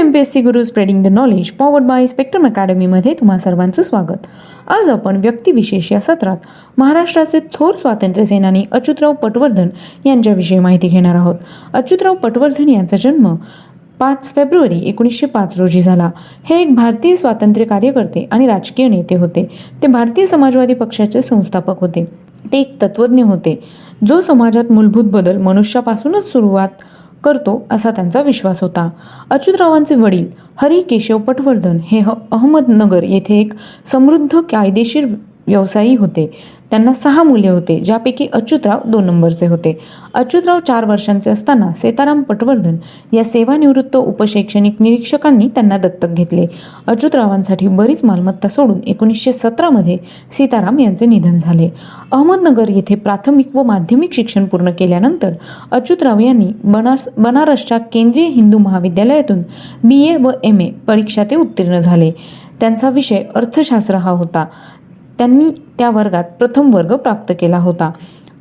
M P S C Guru spreading the knowledge powered by Spectrum अकॅडमीमध्ये तुम्हा सर्वांचं स्वागत. आज आपण व्यक्तिविशेष या सत्रात महाराष्ट्राचे थोर स्वातंत्र्यसेनानी अच्युतराव पटवर्धन यांच्याविषयी माहिती घेणार आहोत. अच्युतराव पटवर्धन यांचा जन्म पाच फेब्रुवारी एकोणीसशे पाच रोजी झाला. हे एक भारतीय स्वातंत्र्य कार्यकर्ते आणि राजकीय नेते होते. ते भारतीय समाजवादी पक्षाचे संस्थापक होते. ते एक तत्वज्ञ होते. जो समाजात मूलभूत बदल मनुष्यापासूनच सुरुवात करतो असा त्यांचा विश्वास होता. अच्युतरावांचे वडील हरी केशव पटवर्धन हे ह- अहमदनगर येथे एक समृद्ध कायदेशीर व्यवसायी होते. त्यांना सहा मुले होते ज्यापैकी अच्युतराव दोन नंबरचे होते. अच्युतराव चार वर्षांचे असताना सीताराम पटवर्धन या सेवानिवृत्त उपशैक्षणिक निरीक्षकांनी त्यांना दत्तक घेतले. अच्युतरावांसाठी बरीच मालमत्ता सोडून एकोणीसशे सतरामध्ये सीताराम यांचे निधन झाले. अहमदनगर येथे प्राथमिक व माध्यमिक शिक्षण पूर्ण केल्यानंतर अच्युतराव यांनी बनास बनारसच्या केंद्रीय हिंदू महाविद्यालयातून बी ए व एम ए परीक्षा ते उत्तीर्ण झाले. त्यांचा विषय अर्थशास्त्र हा होता. त्यांनी त्या वर्गात प्रथम वर्ग प्राप्त केला होता.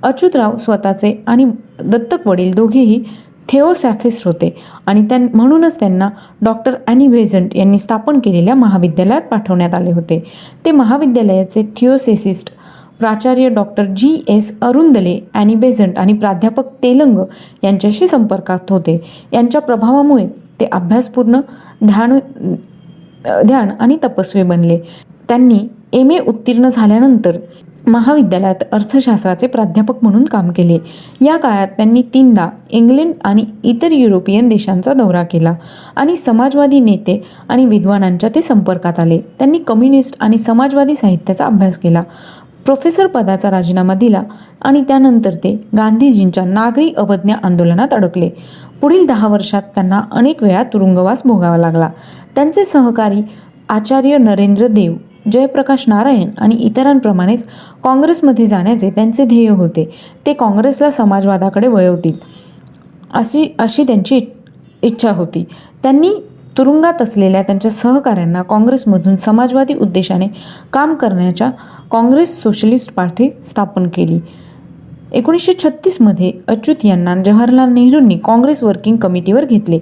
अच्युतराव स्वतःचे आणि दत्तक वडील दोघेही थेओसॅफिस्ट होते आणि त्यां म्हणूनच त्यांना डॉक्टर ॲनी व्हेझंट यांनी स्थापन केलेल्या महाविद्यालयात पाठवण्यात आले होते. ते महाविद्यालयाचे थिओसेसिस्ट प्राचार्य doctor G S Arundale Annie Besant आणि प्राध्यापक तेलंग यांच्याशी संपर्कात होते. यांच्या प्रभावामुळे ते अभ्यासपूर्ण ध्यान ध्यान आणि तपस्वी बनले. त्यांनी एम ए उत्तीर्ण झाल्यानंतर महाविद्यालयात अर्थशास्त्राचे प्राध्यापक म्हणून काम केले. या काळात त्यांनी तीनदा इंग्लंड आणि इतर युरोपियन देशांचा दौरा केला आणि समाजवादी नेते आणि विद्वानांच्या ते संपर्कात आले. त्यांनी कम्युनिस्ट आणि समाजवादी साहित्याचा अभ्यास केला प्रोफेसर पदाचा राजीनामा दिला आणि त्यानंतर ते गांधीजींच्या नागरी अवज्ञा आंदोलनात अडकले. पुढील दहा वर्षात त्यांना अनेक वेळा तुरुंगवास भोगावा लागला. त्यांचे सहकारी आचार्य नरेंद्र देव जयप्रकाश नारायण आणि इतरांप्रमाणेच काँग्रेसमध्ये जाण्याचे त्यांचे ध्येय होते. ते काँग्रेसला समाजवादाकडे वळवतील अशी अशी त्यांची इच्छा होती. त्यांनी तुरुंगात असलेल्या त्यांच्या सहकाऱ्यांना काँग्रेसमधून समाजवादी उद्देशाने काम करण्याच्या काँग्रेस सोशलिस्ट पार्टी स्थापन केली. एकोणीसशे छत्तीसमध्ये अच्युत यांना जवाहरलाल नेहरूंनी काँग्रेस वर्किंग कमिटीवर घेतले.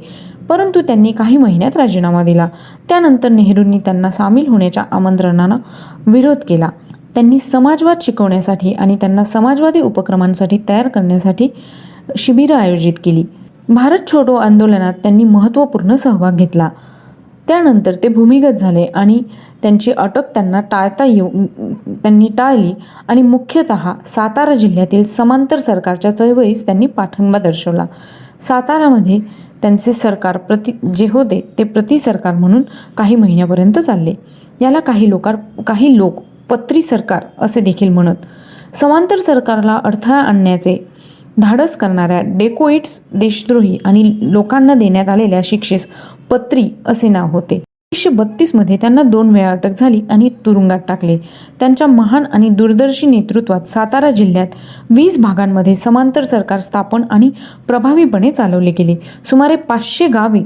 परंतु त्यांनी काही महिन्यात राजीनामा दिला. त्यानंतर नेहरूंनी त्यांना सामील होण्याच्या आमंत्रणांना विरोध केला. त्यांनी समाजवाद शिकवण्यासाठी आणि त्यांना समाजवादी उपक्रमांसाठी तयार करण्यासाठी शिबिरं आयोजित केली. भारत छोडो आंदोलनात त्यांनी महत्त्वपूर्ण सहभाग घेतला. त्यानंतर ते भूमिगत झाले आणि त्यांची अटक त्यांना टाळता येऊ त्यांनी टाळली आणि मुख्यतः सातारा जिल्ह्यातील समांतर सरकारच्या चळवळीस त्यांनी पाठिंबा दर्शवला. सातारामध्ये त्यांचे सरकार प्रति जे होते ते प्रति सरकार म्हणून काही महिन्यापर्यंत चालले. याला काही लोकार काही लोक पत्री सरकार असे देखील म्हणत. समांतर सरकारला अडथळा आणण्याचे धाडस करणाऱ्या डेकोइट्स देशद्रोही आणि लोकांना देण्यात आलेल्या शिक्षेस पत्री असे नाव होते. एकोणीसशे बत्तीसमध्ये त्यांना दोन वेळा अटक झाली आणि तुरुंगात टाकले. त्यांच्या महान आणि दूरदर्शी नेतृत्वात सातारा जिल्ह्यात वीस भागांमध्ये समांतर सरकार स्थापन आणि प्रभावीपणे चालवले गेले. सुमारे पाचशे गावे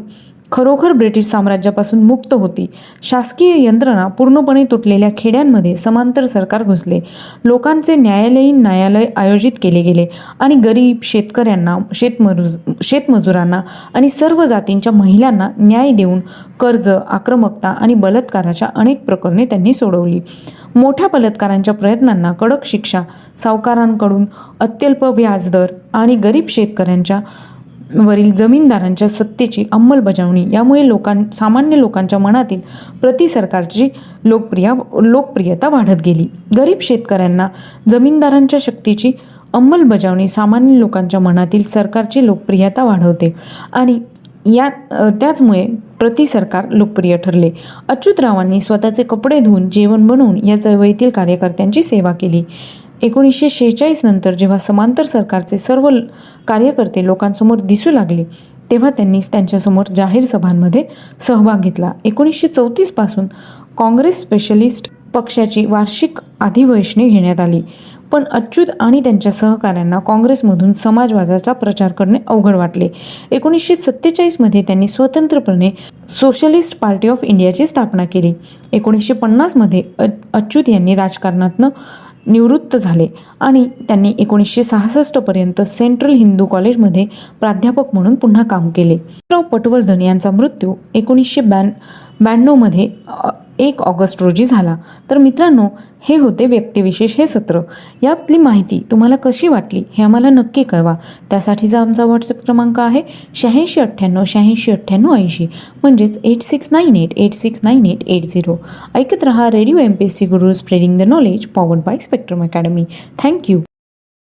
खरोखर ब्रिटिश साम्राज्यापासून मुक्त होती. शासकीय यंत्रणा पूर्णपणे तुटलेल्या खेड्यांमध्ये समांतर सरकार घुसले. लोकांचे न्यायालयीन न्यायालय आयोजित केले गेले आणि गरीब शेतकऱ्यांना शेतमजुर शेतमजुरांना आणि सर्व जातींच्या महिलांना न्याय देऊन कर्ज आक्रमकता आणि बलात्काराच्या अनेक प्रकरणे त्यांनी सोडवली. मोठ्या बलात्कारांच्या प्रयत्नांना कडक शिक्षा सावकारांकडून अत्यल्प व्याजदर आणि गरीब शेतकऱ्यांच्या वरील जमीनदारांच्या सत्तेची अंमलबजावणी यामुळे लोकां सामान्य लोकांच्या मनातील प्रति सरकारची लोकप्रिय लोकप्रियता वाढत गेली. गरीब शेतकऱ्यांना जमीनदारांच्या शक्तीची अंमलबजावणी सामान्य लोकांच्या मनातील सरकारची लोकप्रियता वाढवते आणि या त्याचमुळे प्रति सरकार लोकप्रिय ठरले. अच्युतरावांनी स्वतःचे कपडे धुवून जेवण बनवून या चळवळीतील कार्यकर्त्यांची सेवा केली. एकोणीसशे शेहेचाळीस नंतर जेव्हा समांतर सरकारचे सर्व कार्यकर्ते लोकांसमोर दिसू लागले तेव्हा त्यांनी त्यांच्यासमोर जाहीर सभांमध्ये सहभाग घेतला. एकोणीसशे चौतीसपासून काँग्रेस स्पेशलिस्ट पक्षाची वार्षिक अधिवेशने घेण्यात आली. पण अच्युत आणि त्यांच्या सहकाऱ्यांना काँग्रेसमधून समाजवादाचा प्रचार करणे अवघड वाटले. एकोणीसशे सत्तेचाळीसमध्ये त्यांनी स्वतंत्रपणे सोशलिस्ट पार्टी ऑफ इंडियाची स्थापना केली. एकोणीसशे पन्नासमध्ये अच्युत यांनी राजकारणातनं निवृत्त झाले आणि त्यांनी एकोणीसशे सहासष्टपर्यंत सेंट्रल हिंदू कॉलेजमध्ये प्राध्यापक म्हणून पुन्हा काम केले. पटवर्धन यांचा मृत्यू एकोणीसशे ब्याण ब्याण्णवमध्ये एक ऑगस्ट रोजी झाला. तर मित्रांनो हे होते व्यक्तिविशेष हे सत्र. यातली माहिती तुम्हाला कशी वाटली हे आम्हाला नक्की कळवा. त्यासाठीचा आमचा व्हॉट्सअप क्रमांक आहे शहाऐंशी अठ्ठ्याण्णव शहाऐंशी अठ्ठ्याण्णव ऐंशी. म्हणजेच eight six nine eight eight six nine eight eight zero. ऐकत रहा radio M P S C Guru spreading the knowledge powered by Spectrum Academy thank you